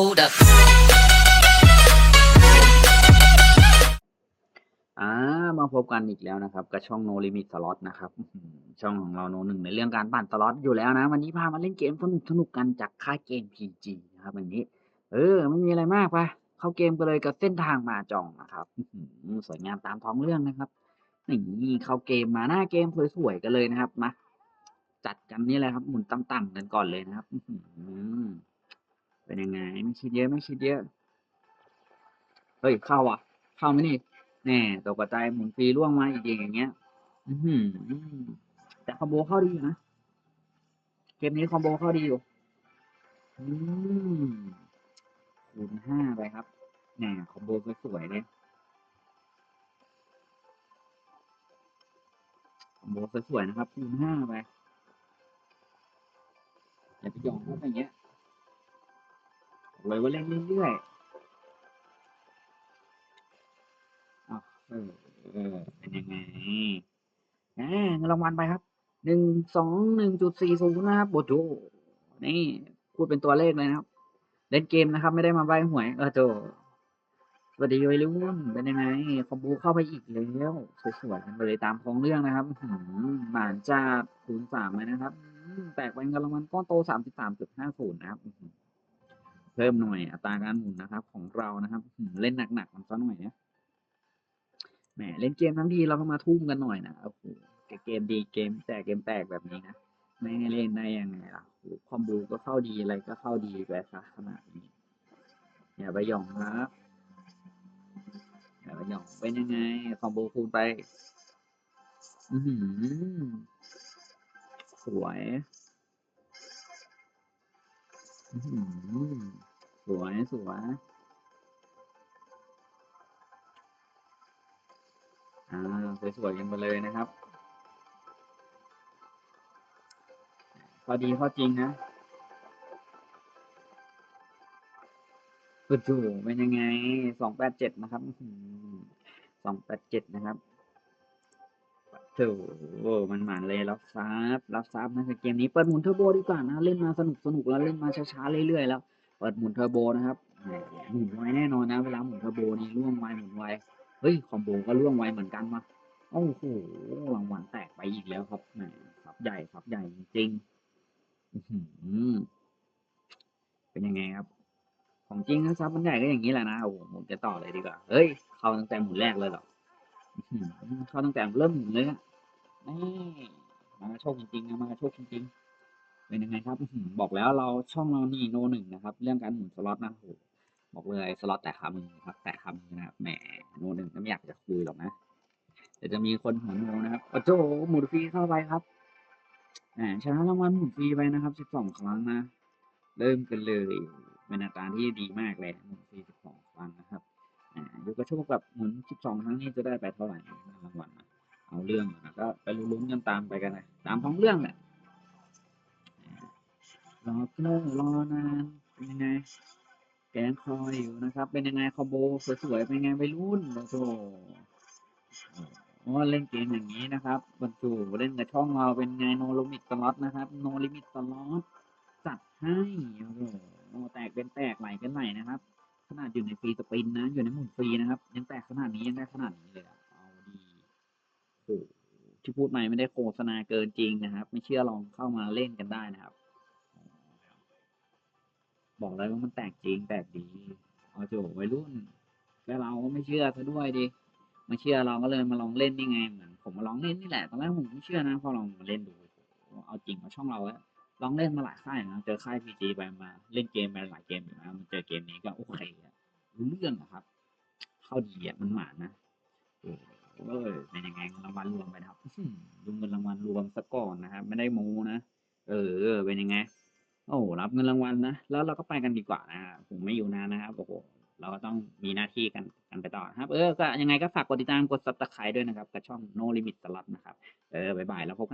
hold up. อ่ามาพบกันอีกแล้วนะครับกับช่อง No Limit Slot นะครับช่องของเราโนหนึ่งในเรื่องการปั่นสล็อตอยู่แล้วนะ วันนี้พามาเล่นเกมสนุกสนุกๆกันจากค่ายเกม PG นะครับวันนี้ เออ ไม่มีอะไรมากไปเข้าเกมกันเลยกับเส้นทางมาจองนะครับสวยงามตามท้องเรื่องนะครับนี่เข้าเกมมาหน้าเกมสวยๆกันเลยนะครับมาจัดกันนี่เลยครับหมุนต่ำๆกันก่อนเลยนะครับอื เป็นยังไง ไม่คิดเยอะไม่คิดเยอะ เฮ้ย เข้าอะ เข้าไหมนี่แน่ตกกระจายหมุนฟรีร่วงมาอีกอย่างเงี้ย อือหือแต่คอมโบเข้าดีอยู่นะ เกมนี้คอมโบเข้าดีอยู่ อืมคูณห้าไปครับแน่คอมโบสวยๆเลยคอมโบสวยๆนะครับคูณห้าไปอย่าไปยองเขาไปอย่างเงี้ย บอกเลยว่าเล่นเรื่อยๆอ้าวเออเออเป็นยังไงอ่าเงินรางวัลไปครับหนึ่งสองหนึ่งจุดสี่ศูนย์นะครับโบโจนี่พูดเป็นตัวเลขเลยนะครับ เล่นเกมนะครับ ไม่ได้มาใบหวยเออโจสวัสดีวัยรุ่นเป็นยังไงคอมโบเข้าไปอีกแล้วสวยๆกันไปเลยตามท้องเรื่องนะครับหือหมานจ้าศูนย์สามเลยนะครับแตกเป็นเงินรางวัลก้อนโตสามสิบสามจุดห้าศูนย์นะครับ พิ่มหน่อยอัตราการหมุนนะครับ ของเรานะครับเล่นหนักๆมันซะหน่อยเนี่ยแหมเล่นเกมทั้งทีเราก็มาทุ่มกันหน่อยนะโอ้โหเกมดีเกมแตกเกมแตกแบบนี้นะไม่ให้เล่นได้ยังไงล่ะคอมโบก็เข้าดีอะไรก็เข้าดีไปซะขนาดนี้อย่าไปหย่องครับอย่าไปหย่องเป็นยังไงคอมโบคูณไป อือหือสวยอือหือ วยสวยอ่าสวยๆกันไปเลยนะครับพอดีพอจริงนะโอ้โหเป็นยังไงสองแปดเจ็ดนะครับสองแปดเจ็ดนะครับโถมันหมานเลยรับทรัพย์รับทรัพย์นะครับเกมนี้เปิดหมุนเทอร์โบดีกว่านะ เล่นมาสนุกสนุกแล้วเล่นมาช้าๆเรื่อยๆแล้ว เปิดหมุนเทอร์โบนะครับหมุนไวแน่นอนนะ เวลาหมุนเทอร์โบนี่ล่วงไวหมุนไวเฮ้ยคอมโบก็ล่วงไวเหมือนกันมาโอ้โหรางวัลแตกไปอีกแล้วครับแหมครับใหญ่ครับใหญ่จริงเป็นยังไงครับ ของจริงนะซับมันใหญ่ก็อย่างนี้แหละนะโอ้โหหมุนจะต่อเลยดีกว่าเฮ้ยเข้าตั้งแต่หมุนแรกเลยหรอเข้าตั้งแต่เริ่มหมุนเลยอะนี่มากระโชคจริงๆนะมากระโชคจริงๆ เป็นยังไงครับบอกแล้วเราช่องเรานี่โนหนึ่งนะครับ เรื่องการหมุนสล็อตนะโหบอกเลยสล็อตแต่คำครับ แต่คำนะครับแหมโนหนึ่งก็ไม่อยากจะคุยหรอกนะเดี๋ยวจะมีคนหัวโนนะครับโอ้โหหมุนฟรีเข้าไปครับแหมชนะรางวัลหมุนฟรีไปนะครับสิบสองครั้งนะ เริ่มกันเลยเป็นอัตราที่ดีมากเลยหมุนฟรีสิบสองครั้งนะครับอ่ายกกระโชคแบบหมุนสิบสองครั้งนี้จะได้ไปเท่าไหร่นะรางวัลนะเอาเรื่องนะก็ไปลุ้นกันตามไปกันนะตามท้องเรื่องแหละ อ่ารอเกรอนานเป็นยังไง แกงคอยอยู่นะครับ เป็นยังไงคอมโบสวยๆเป็นยังไงไปรุ่นโอ้โหโอ้เล่นเกมอย่างนี้นะครับบรรจุเล่นกับช่องเราเป็นไงโนลิมิตสล็อตนะครับโนลิมิตสล็อตจัดให้โอ้โหแตกเป็นแตกไหลกันไหลนะครับ ขนาดอยู่ในฟรีสปินนะ อยู่ในหมุนฟรีนะครับ ยังแตกขนาดนี้ยังได้ขนาดนี้เลยอะเอาดีโอ้ที่พูดใหม่ไม่ได้โฆษณาเกินจริงนะครับ ไม่เชื่อลองเข้ามาเล่นกันได้นะครับ บอกเลยว่ามันแตกจริงแตกดีเอาโจวัยรุ่นแล้วเราก็ไม่เชื่อซะด้วยดิม่เชื่อเราก็เลยมาลองเล่นนี่ไงเหมือนผมมาลองเล่นนี่แหละตอนแรกผมไม่เชื่อนะพอลองมาเล่นดูเอาจริงมาช่องเราแล้วลองเล่นมาหลายค่ายนะเจอค่ายพีจีไปมาเล่นเกมไปหลายเกมอยู่นะมันเจอเกมนี้ก็โอเคอะรู้เรื่องอะครับ เข้าดีอะมันหมานะเออเป็นยังไงรางวัลรวมไปนะครับดูเงินรางวัลรวมซะก่อนนะครับไม่ได้โมนะเออเป็นยังไง โอ้รับเงินรางวัลนะ แล้วเราก็ไปกันดีกว่านะผมไม่อยู่นานนะครับโอ้โหเราก็ต้องมีหน้าที่กันกันไปต่อนะครับ เออก็ยังไงก็ฝากกดติดตามกด subscribe ด้วยนะครับกับช่อง No Limit Slot นะครับ เออบ๊ายบายแล้วพบกัน